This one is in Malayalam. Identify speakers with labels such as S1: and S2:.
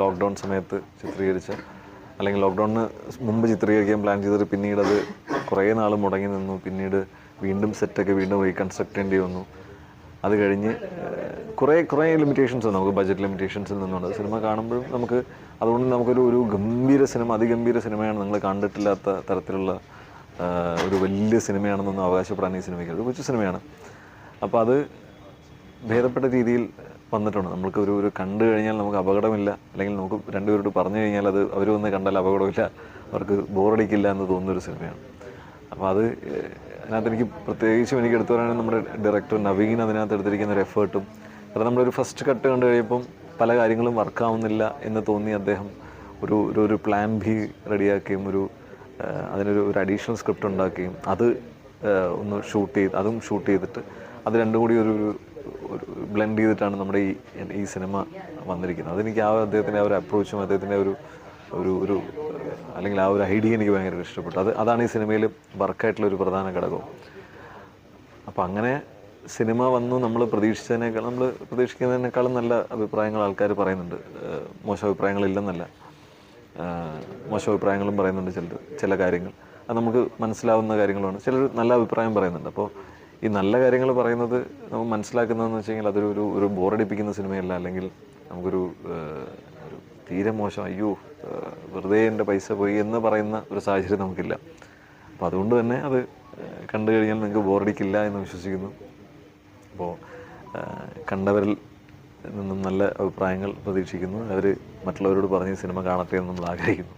S1: ലോക്ക്ഡൗൺ സമയത്ത് ചിത്രീകരിച്ച അല്ലെങ്കിൽ ലോക്ക്ഡൗണിന് മുമ്പ് ചിത്രീകരിക്കാൻ പ്ലാൻ ചെയ്തിട്ട് പിന്നീട് അത് കുറേ നാൾ മുടങ്ങി നിന്നു. പിന്നീട് വീണ്ടും സെറ്റൊക്കെ വീണ്ടും റീകൺസ്ട്രക്ട് ചെയ്യേണ്ടി വന്നു. അത് കഴിഞ്ഞ് കുറേ കുറേ ലിമിറ്റേഷൻസ് നമുക്ക് ബജറ്റ് ലിമിറ്റേഷൻസിൽ നിന്നുണ്ട്. സിനിമ കാണുമ്പോഴും നമുക്ക് അതുകൊണ്ട് നമുക്കൊരു ഒരു ഗംഭീര സിനിമ അതിഗംഭീര സിനിമയാണ് നിങ്ങൾ കണ്ടിട്ടില്ലാത്ത തരത്തിലുള്ള ഒരു വലിയ സിനിമയാണെന്നൊന്നും അവകാശപ്പെടാൻ ഈ സിനിമയ്ക്ക് ഒരു കൊച്ചു സിനിമയാണ്. അപ്പോൾ അത് ഭേദപ്പെട്ട രീതിയിൽ വന്നിട്ടുണ്ട്. നമ്മൾക്ക് ഒരു ഒരു കണ്ടു കഴിഞ്ഞാൽ നമുക്ക് അപകടമില്ല. അല്ലെങ്കിൽ നമുക്ക് രണ്ടുപേരോട് പറഞ്ഞു കഴിഞ്ഞാൽ അത് അവർ വന്ന് കണ്ടാൽ അപകടമില്ല. അവർക്ക് ബോറടിക്കില്ല എന്ന് തോന്നുന്ന ഒരു സിനിമയാണ്. അപ്പോൾ അത് അതിനകത്ത് എനിക്ക് പ്രത്യേകിച്ചും എനിക്ക് എടുത്തു പറയുകയാണെങ്കിൽ നമ്മുടെ ഡയറക്ടർ നവീൻ അതിനകത്ത് എടുത്തിരിക്കുന്ന ഒരു എഫേർട്ടും കാരണം നമ്മളൊരു ഫസ്റ്റ് കട്ട് കണ്ടു കഴിയുമ്പം പല കാര്യങ്ങളും വർക്കാവുന്നില്ല എന്ന് തോന്നി അദ്ദേഹം ഒരു ഒരു ഒരു പ്ലാൻ ബി റെഡിയാക്കുകയും ഒരു അതിനൊരു ഒരു അഡീഷണൽ സ്ക്രിപ്റ്റ് ഉണ്ടാക്കുകയും അത് ഒന്ന് ഷൂട്ട് ചെയ്ത് അതും ഷൂട്ട് ചെയ്തിട്ട് അത് രണ്ടും കൂടി ഒരു ഒരു ബ്ലെൻഡ് ചെയ്തിട്ടാണ് നമ്മുടെ ഈ ഈ സിനിമ വന്നിരിക്കുന്നത്. അതെനിക്ക് ആ അദ്ദേഹത്തിന്റെ ആ ഒരു അപ്രോച്ചും അദ്ദേഹത്തിന്റെ ഒരു ഒരു ഒരു അല്ലെങ്കിൽ ആ ഒരു ഐഡിയ എനിക്ക് ഭയങ്കര ഇഷ്ടപ്പെട്ടു. അത് അതാണ് ഈ സിനിമയിൽ വർക്കായിട്ടുള്ള ഒരു പ്രധാന ഘടകം. അപ്പോൾ അങ്ങനെ സിനിമ വന്നു. നമ്മൾ പ്രതീക്ഷിച്ചതിനേക്കാൾ നമ്മൾ പ്രതീക്ഷിക്കുന്നതിനേക്കാളും നല്ല അഭിപ്രായങ്ങൾ ആൾക്കാർ പറയുന്നുണ്ട്. മോശം അഭിപ്രായങ്ങളില്ലെന്നല്ല. മോശം അഭിപ്രായങ്ങളും പറയുന്നുണ്ട് ചിലർ ചില കാര്യങ്ങൾ. അത് നമുക്ക് മനസ്സിലാവുന്ന കാര്യങ്ങളാണ് ചിലർ നല്ല അഭിപ്രായം പറയുന്നുണ്ട്. അപ്പോൾ ഈ നല്ല കാര്യങ്ങൾ പറയുന്നത് നമ്മൾ മനസ്സിലാക്കുന്നതെന്ന് വെച്ച് കഴിഞ്ഞാൽ അതൊരു ഒരു ഒരു ബോറടിപ്പിക്കുന്ന സിനിമയല്ല. അല്ലെങ്കിൽ നമുക്കൊരു ഒരു തീരെ മോശം അയ്യോ വെറുതെ എന്റെ പൈസ പോയി എന്ന് പറയുന്ന ഒരു സാഹചര്യം നമുക്കില്ല. അപ്പോൾ അതുകൊണ്ട് തന്നെ അത് കണ്ടു കഴിഞ്ഞാൽ നിങ്ങൾക്ക് ബോറടിക്കില്ല എന്ന് വിശ്വസിക്കുന്നു. അപ്പോൾ കണ്ടവരിൽ നിന്നും നല്ല അഭിപ്രായങ്ങൾ പ്രതീക്ഷിക്കുന്നു. അവർ മറ്റുള്ളവരോട് പറഞ്ഞ് സിനിമ കാണട്ടെ എന്ന് നമ്മൾ ആഗ്രഹിക്കുന്നു.